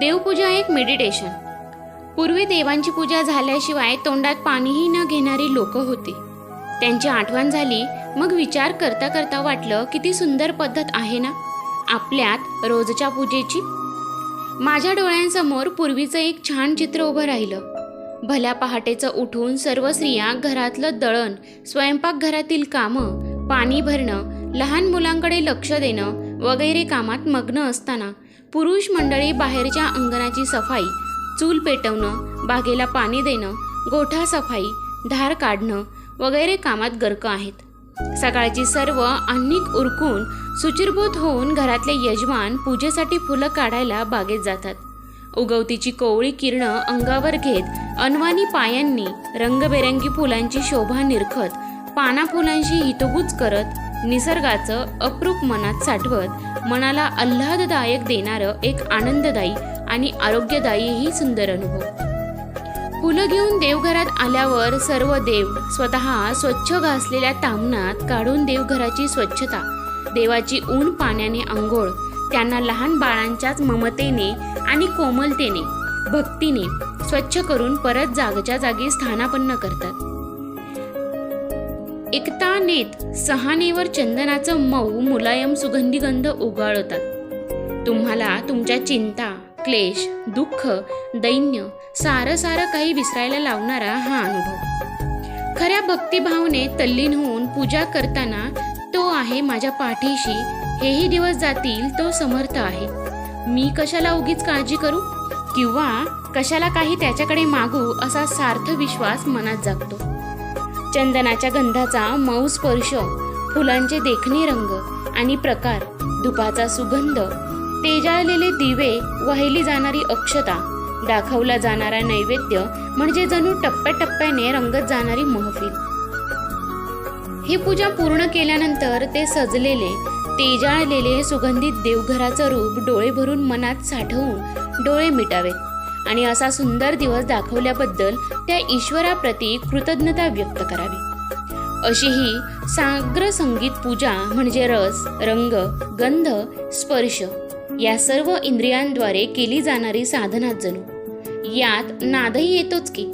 देवपूजा एक मेडिटेशन पूर्वी देवांची पूजा झाल्याशिवाय तोंडात पाणीही न घेणारी लोक होती. त्यांची आठवण झाली मग विचार करता करता वाटलं किती सुंदर पद्धत आहे ना? आपल्यात रोजच्या पूजेची? माझ्या डोळ्यांसमोर पूर्वीचं एक छान चित्र उभं राहिलं. भल्या पहाटेचं उठून सर्व स्त्रिया घरातलं दळण स्वयंपाकघरातील कामं पाणी भरणं लहान मुलांकडे लक्ष देणं वगैरे कामात मग्न असताना पुरुष मंडळी बाहेरच्या अंगणाची सफाई चूल पेटवणं बागेला पाणी देणं गोठा सफाई धार काढणं वगैरे कामात गर्क आहेत. सकाळची सर्व अन्निक उरकून सुचिरभूत होऊन घरातले यजमान पूजेसाठी फुलं काढायला बागेत जातात. उगवतीची कोवळी किरणं अंगावर घेत अनवानी पायांनी रंगबेरंगी फुलांची शोभा निरखत पाना फुलांशी हितगुज करत निसर्गाचं अप्रूप मनात साठवत मनाला आल्हाददायक देणारं एक आनंददायी आणि आरोग्यदायीही सुंदर अनुभव. फुलं घेऊन देवघरात आल्यावर सर्व देव स्वतः स्वच्छ घासलेल्या तामणात काढून देवघराची स्वच्छता देवाची ऊन पाण्याने आंघोळ त्यांना लहान बाळांच्याच ममतेने आणि कोमलतेने भक्तीने स्वच्छ करून परत जागच्या जागी स्थानापन्न करतात. एकता नेत सहानेवर चंदनाचं मऊ मुलायम सुगंधी गंध उगाळतात. तुम्हाला तुमच्या चिंता क्लेश दुःख दैन्य सारं सारं काही विसरायला लावणारा हा अनुभव. खऱ्या भक्तिभावने तल्लीन होऊन पूजा करताना तो आहे माझ्या पाठीशी हेही दिवस जातील तो समर्थ आहे. मी कशाला उगीच काळजी करू? किंवा कशाला काही त्याच्याकडे मागू असा सार्थ विश्वास मनात जागतो. चंदनाच्या गंधाचा मऊ स्पर्श फुलांचे देखणे रंग आणि प्रकार धुपाचा सुगंध तेजाळलेले दिवे वाहिली जाणारी अक्षता दाखवला जाणारा नैवेद्य म्हणजे जणू टप्प्याटप्प्याने रंगत जाणारी महफिल. ही पूजा पूर्ण केल्यानंतर ते सजलेले तेजाळलेले सुगंधित देवघराचं रूप डोळे भरून मनात साठवून डोळे मिटावेत. आणि असा सुंदर दिवस दाखवल्याबद्दल त्या ईश्वराप्रती कृतज्ञता व्यक्त करावी. अशी ही साग्र संगीत पूजा म्हणजे रस रंग गंध स्पर्श या सर्व इंद्रियांद्वारे केली जाणारी साधना जणू. यात नादही येतोच की.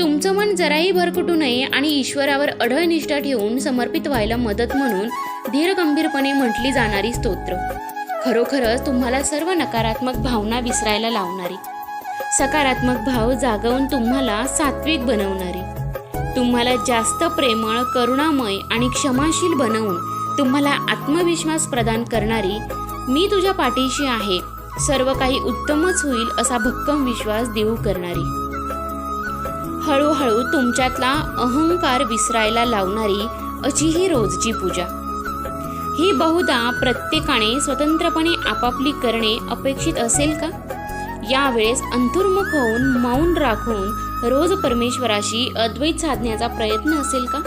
तुमचं मन जराही भरकटू नये आणि ईश्वरावर अढळ निष्ठा ठेवून समर्पित व्हायला मदत म्हणून धीर गंभीरपणे म्हटली जाणारी स्तोत्र. खरोखरच तुम्हाला सर्व नकारात्मक भावना विसरायला लावणारी. सकारात्मक भाव जागवून तुम्हाला सात्विक बनवणारी. तुम्हाला जास्त प्रेमळ करुणामय आणि क्षमाशील बनवून तुम्हाला आत्मविश्वास प्रदान करणारी मी तुझ्या पाठीशी आहे. सर्व काही उत्तमच होईल असा भक्कम विश्वास देऊ करणारी. हळूहळू तुमच्यातला अहंकार विसरायला लावणारी अशी ही रोजची पूजा. ही बहुधा प्रत्येकाने स्वतंत्रपणे आपापली करणे अपेक्षित असेल का? यावेळेस अंतुर्मुख होऊन मौन राखून रोज परमेश्वराशी अद्वैत साधण्याचा प्रयत्न असेल का?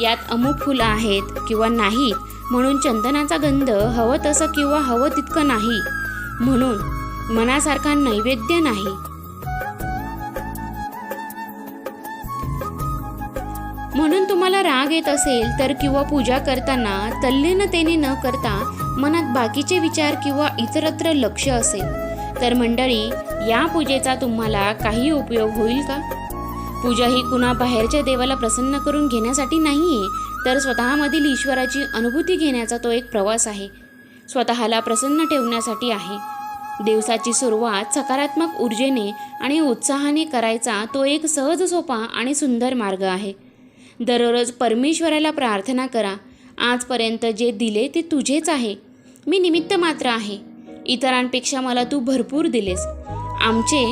यात अमुक फुलं आहेत किंवा नाहीत म्हणून चंदनाचा गंध हवं तसं किंवा हवं तितकं नाही म्हणून मनासारखा नैवेद्य नाही. म्हणून तुम्हाला राग येत असेल तर किंवा पूजा करताना तल्लीनतेने न करता मनात बाकीचे विचार किंवा इतरत्र लक्ष असेल. तर मंडळी या पूजेचा तुम्हाला काही उपयोग होईल का? पूजा ही कुणा बाहेरच्या देवाला प्रसन्न करून घेण्यासाठी नाहीये तर स्वतःमधील ईश्वराची अनुभूती घेण्याचा तो एक प्रवास आहे. स्वतःला प्रसन्न ठेवण्यासाठी आहे. दिवसाची सुरुवात सकारात्मक ऊर्जेने आणि उत्साहाने करायचा तो एक सहज सोपा आणि सुंदर मार्ग आहे. दररोज परमेश्वराला प्रार्थना करा. आजपर्यंत जे दिले ते तुझेच आहे. मी निमित्त मात्र आहे. इतरांपेक्षा मला तू भरपूर दिलेस. आमचे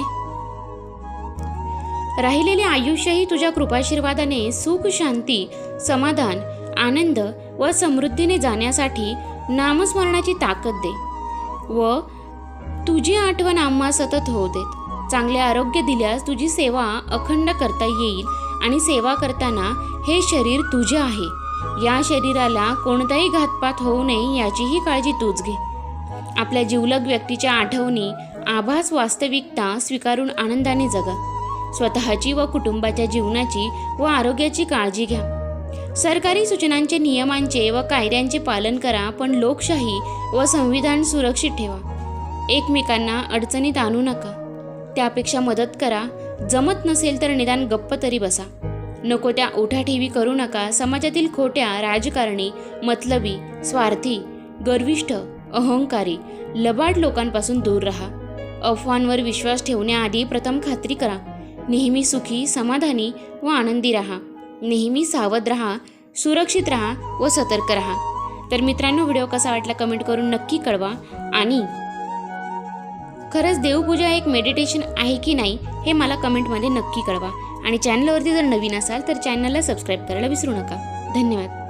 राहिलेले आयुष्यही तुझ्या कृपाशीर्वादाने सुख शांती समाधान आनंद व समृद्धीने जाण्यासाठी नामस्मरणाची ताकद दे व तुझी आठवण आम्हा सतत होऊ देत. चांगले आरोग्य दिल्यास तुझी सेवा अखंड करता येईल आणि सेवा करताना हे शरीर तुझे आहे. या शरीराला कोणताही घातपात होऊ नये याचीही काळजी तूच घे. आपल्या जिवलग व्यक्तीच्या आठवणी आभास वास्तविकता स्वीकारून आनंदाने जगा. स्वतःची व कुटुंबाच्या जीवनाची व आरोग्याची काळजी घ्या. सरकारी सूचनांचे नियमांचे व कायद्यांचे पालन करा पण लोकशाही व संविधान सुरक्षित ठेवा. एकमेकांना अडचणीत आणू नका. त्यापेक्षा मदत करा. जमत नसेल तर निदान गप्प तरी बसा. नको त्या ओठाठेवी करू नका. समाजातील खोट्या राजकारणी मतलबी स्वार्थी गर्विष्ठ अहंकारी लबाड लोकांपासून दूर राहा. अफवांवर विश्वास ठेवण्याआधी प्रथम खात्री करा. नेहमी सुखी समाधानी व आनंदी राहा. नेहमी सावध राहा सुरक्षित राहा व सतर्क राहा. तर मित्रांनो व्हिडिओ कसा वाटला कमेंट करून नक्की कळवा आणि खरंच देवपूजा एक मेडिटेशन आहे की नाही हे मला कमेंटमध्ये नक्की कळवा. आणि चॅनलवरती जर नवीन असाल तर चॅनलला सबस्क्राईब करायला विसरू नका. धन्यवाद.